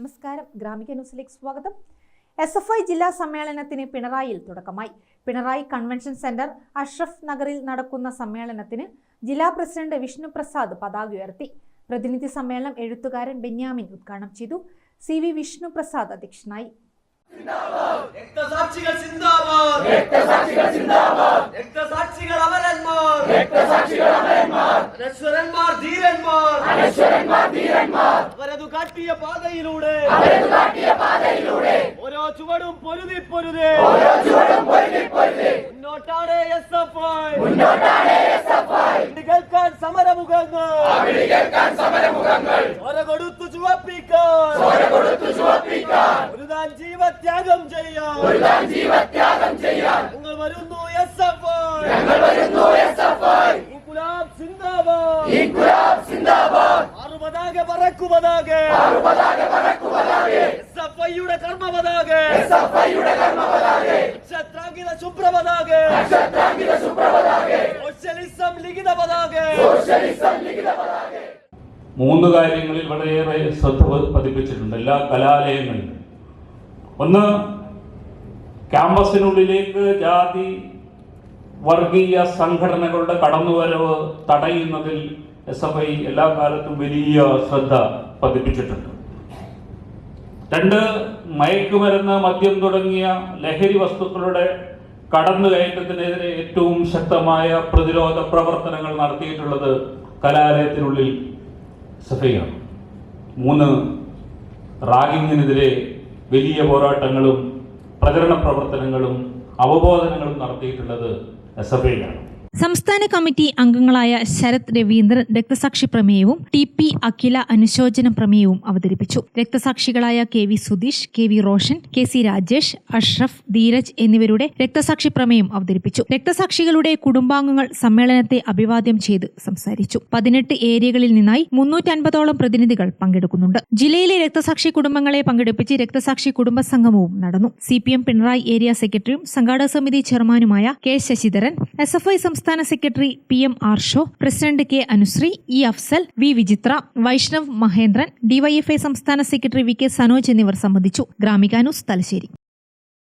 നമസ്കാരം. ഗ്രാമിക ന്യൂസിലേക്ക് സ്വാഗതം. എസ് എഫ് ഐ ജില്ലാ സമ്മേളനത്തിന് പിണറായിൽ തുടക്കമായി. പിണറായി കൺവെൻഷൻ സെന്റർ അഷ്റഫ് നഗറിൽ നടക്കുന്ന സമ്മേളനത്തിന് ജില്ലാ പ്രസിഡന്റ് വിഷ്ണു പ്രസാദ് പതാക ഉയർത്തി. പ്രതിനിധി സമ്മേളനം എഴുത്തുകാരൻ ബെന്യാമിൻ ഉദ്ഘാടനം ചെയ്തു. സി വി വിഷ്ണു പ്രസാദ് അധ്യക്ഷനായി ധീരന്മാർ. കാട്ടിയ പാതയിലൂടെ. ഓരോ ചുവടും പൊരുതി പൊരുതി. മുന്നോട്ടാണ് എസ് എഫ് ഐ. കേൾക്കാൻ സമരമുഖങ്ങൾ. കൊടുത്തു ചുവപ്പിക്കാൻ. ഒരു താൻ ജീവത്യാഗം ചെയ്യാം ഞങ്ങൾ വരുന്നു എസ് എഫ് ഞങ്ങൾ വരുന്നു പതാക പറക്കു പതാക ഐയുടെ കർമ്മ പതാക നക്ഷത്രാങ്കിത ശുഭ്ര പതാക സോഷ്യലിസം ലിഖിത പതാക മൂന്ന് കാര്യങ്ങളിൽ വളരെയേറെ ശ്രദ്ധ പതിപ്പിച്ചിട്ടുണ്ട് എല്ലാ കലാലയങ്ങളിലും. ഒന്ന് ക്യാമ്പസിനുള്ളിലേക്ക് ജാതി വർഗീയ സംഘടനകളുടെ കടന്നുവരവ് തടയുന്നതിൽ എസ് എഫ് ഐ എല്ലാ കാലത്തും വലിയ ശ്രദ്ധ പതിപ്പിച്ചിട്ടുണ്ട്. രണ്ട് മയക്കുമരുന്ന് മദ്യം തുടങ്ങിയ ലഹരി വസ്തുക്കളുടെ കടന്നുകയറ്റത്തിനെതിരെ ഏറ്റവും ശക്തമായ പ്രതിരോധ പ്രവർത്തനങ്ങൾ നടത്തിയിട്ടുള്ളത് കലാലയത്തിനുള്ളിൽ സഫയാണ് മൂന്ന് റാഗിങ്ങിനെതിരെ വലിയ പോരാട്ടങ്ങളും പ്രചരണ പ്രവർത്തനങ്ങളും അവബോധനങ്ങളും നടത്തിയിട്ടുള്ളത് എസ് എഫ് ഐയാണ് സംസ്ഥാന കമ്മിറ്റി അംഗങ്ങളായ ശരത് രവീന്ദ്രൻ രക്തസാക്ഷി പ്രമേയവും ടി പി അഖില അനുശോചന പ്രമേയവും അവതരിപ്പിച്ചു. രക്തസാക്ഷികളായ K V Sudheesh K V Roshan K C Rajesh Ashraf Dheeraj എന്നിവരുടെ രക്തസാക്ഷി പ്രമേയം അവതരിപ്പിച്ചു. രക്തസാക്ഷികളുടെ കുടുംബാംഗങ്ങൾ സമ്മേളനത്തെ അഭിവാദ്യം ചെയ്ത് സംസാരിച്ചു. പതിനെട്ട് ഏരിയകളിൽ നിന്നായി മുന്നൂറ്റൻപതോളം പ്രതിനിധികൾ പങ്കെടുക്കുന്നുണ്ട്. ജില്ലയിലെ രക്തസാക്ഷി കുടുംബങ്ങളെ പങ്കെടുപ്പിച്ച് രക്തസാക്ഷി കുടുംബ സംഗമവും നടന്നു. C P M Pinarayi area സെക്രട്ടറിയും സംഘാടക സമിതി ചെയർമാനുമായ K Sasidharan S F I സംസ്ഥാന secretary P M Arsho president K Anushree E Afsal V Vichitra Vaishnav Mahendran DYFI സംസ്ഥാന സെക്രട്ടറി വി കെ സനോജ് എന്നിവർ സംബന്ധിച്ചു. ഗ്രാമികാനൂസ് തലശ്ശേരി.